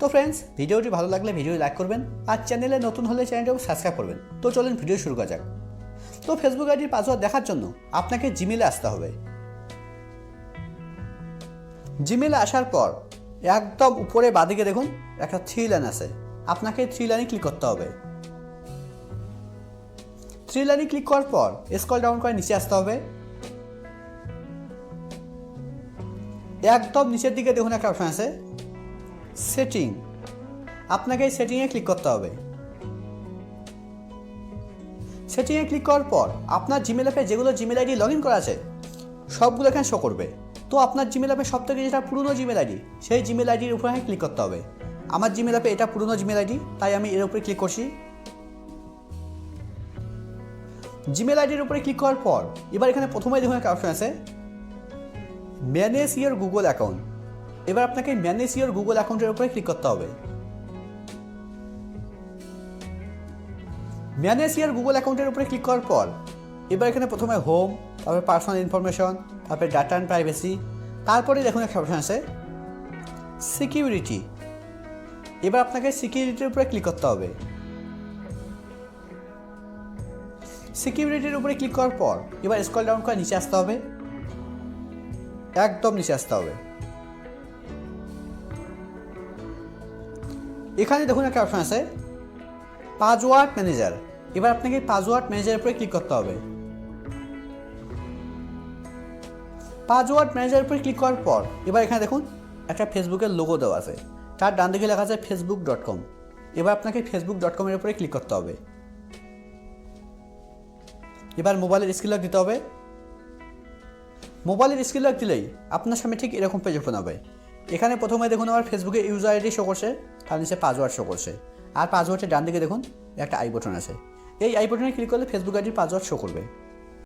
তো ফ্রেন্ডস ভিডিওটি ভালো লাগলে ভিডিও লাইক করবেন আর চ্যানেলে নতুন হলে চ্যানেলটাও সাবস্ক্রাইব করবেন। তো চলুন ভিডিও শুরু করা যাক। তো ফেসবুক আইডির পাসওয়ার্ড দেখার জন্য আপনাকে জিমেলে আসতে হবে। জিমেলে আসার পর একদম উপরে বাদিকে দেখুন, একটা থ্রি লাইন আছে। আপনাকে থ্রি লাইনে ক্লিক করতে হবে। থ্রি লাইনে ক্লিক করার পর স্কল ডাউন করে নিচে আসতে হবে। একদম নিচের দিকে দেখুন একটা অপশন আছে। সেটিং আপনাকে এই সেটিংয়ে ক্লিক করতে হবে। সেটিংয়ে ক্লিক করার পর আপনার জিমেল অ্যাপে যেগুলো জিমেল আইডি লগ ইন করা আছে, সবগুলো এখানে শো করবে। তো আপনার জিমেল অ্যাপে সব থেকে যেটা পুরনো জিমেল আইডি সেই জিমেল আইডির উপরে ক্লিক করতে হবে। আমার জিমেল অ্যাপে এটা পুরনো জিমেল আইডি তাই আমি এর উপরে ক্লিক করছি। জিমেল আইডির উপরে ক্লিক করার পর, এবার এখানে প্রথমে দেখুন একটা অপশন আছে। ম্যানেজ ইয়ার গুগল অ্যাকাউন্ট এবার আপনাকে ম্যানেজ ইওর গুগল অ্যাকাউন্টের উপরে ক্লিক করতে হবে। ম্যানেজ ইয়ার গুগল অ্যাকাউন্টের উপরে ক্লিক করার পর, এবার এখানে প্রথমে হোম, তারপরে পার্সোনাল ইনফরমেশন, তারপরে ডাটা অ্যান্ড প্রাইভেসি, তারপরে দেখুন একটা অপশন আছে, সিকিউরিটি। এবার আপনাকে সিকিউরিটির উপরে ক্লিক করতে হবে। সিকিউরিটির উপরে ক্লিক করার পর, এবার স্কল ডাউন করে নিচে আসতে হবে। একদম নিচে আসতে হবে। এখানে দেখুন একটা অপশন আছে পাসওয়ার্ড ম্যানেজার এবার আপনাকে পাসওয়ার্ড ম্যানেজারের উপরে ক্লিক করতে হবে। পাসওয়ার্ড ম্যানেজারের উপরে ক্লিক করার পর, এবার এখানে দেখুন একটা ফেসবুকের লোগো দেওয়া আছে। তার ডান দিকে লেখা আছে ফেসবুক ডট কম এবার আপনাকে ফেসবুক ডট কমের উপরে ক্লিক করতে হবে। এবার মোবাইলের স্ক্রিন লক দিতে হবে। মোবাইলের স্ক্রিন লক দিলেই আপনার সামনে ঠিক এরকম পেজ ওপেন হবে। এখানে প্রথমে দেখুন আমার ফেসবুকে ইউজার আইডি শো করছে, তার নিচে পাসওয়ার্ড শো করছে। আর পাসওয়ার্ডের ডান দিকে দেখুন, একটা আই বটন আছে। এই আই বটনে ক্লিক করলে ফেসবুক আইডির পাসওয়ার্ড শো করবে।